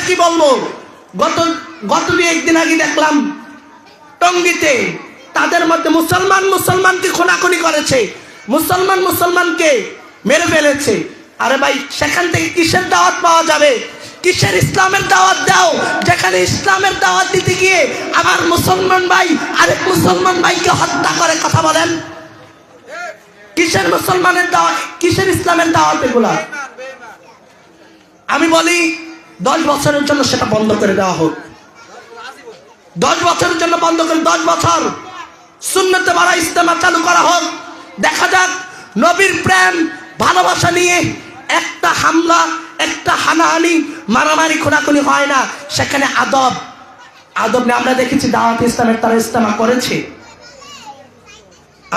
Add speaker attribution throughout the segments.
Speaker 1: কথা কি বলব? গত গত একদিন আগে দেখলাম টঙ্গিতে তাদের মধ্যে মুসলমান মুসলমানকে খোনাখুনি করেছে। মুসলমান মুসলমানকে মেরে ফেলেছে। আরে ভাই, সেখান থেকে কিসের দাওয়াত পাওয়া যাবে? কিসের ইসলামের দাওয়াত দাও? যেখানে ইসলামের দাওয়াত দিতে গিয়ে আমার মুসলমান ভাই, আরেক মুসলমান ভাইকে হত্যা করে, কথা বলেন। কিসের মুসলমানের দাওয়াত কিসের ইসলামের দাওয়াত এগুলা? আমি বলি দশ বছরের জন্য সেটা বন্ধ করে দেওয়া হোক। দশ বছরের জন্য বন্ধ করে, দশ বছর শূন্যতে বাড়া ইস্তেমা চালু করা হোক। দেখা যাক নবীর প্রেম, ভালোবাসা নিয়ে একটা হামলা, একটা হানাহানি, মারামারি, খোনাখুনি হয় না। সেখানে আদব আদব নিয়ে আমরা দেখেছি দাওয়াত ইসলামের তারা ইস্তেমা করেছে।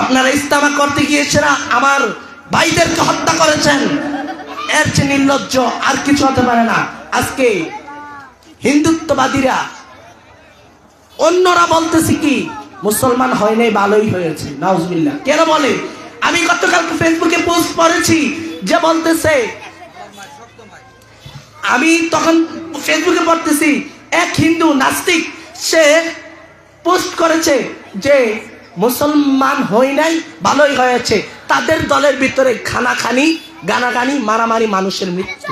Speaker 1: আপনারা ইস্তেমা করতে গিয়েছেন আমার ভাইদেরকে হত্যা করেছেন। এর চেয়ে নির্লজ্জ আর কিছু হতে পারে না। আজকে হিন্দুত্ববাদীরা, অন্যরা বলতেছে কি, মুসলমান হয় নাই, ভালোই হয়েছে। নাউজবিল্লাহ। কেন বলে? আমি গতকালকে ফেসবুকে পোস্ট করেছি যে বলতেছে, আমি তখন ফেসবুকে পড়তেছি, এক হিন্দু নাস্তিক, সে পোস্ট করেছে যে মুসলমান হই নাই, ভালোই হয়েছে। তাদের দলের ভিতরে খানাখানি, গানাগানি, মারামারি, মানুষের মৃত্যু।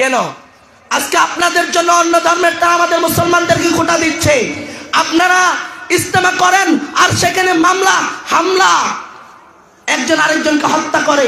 Speaker 1: কেন? আজকে আপনাদের জন্য অন্য ধর্মের তা আমাদের মুসলমানদেরকে খোটা দিচ্ছে। আপনারা ইস্তেমা করেন আর সেখানে মামলা, হামলা। একজন আরেকজনকে হত্যা করে।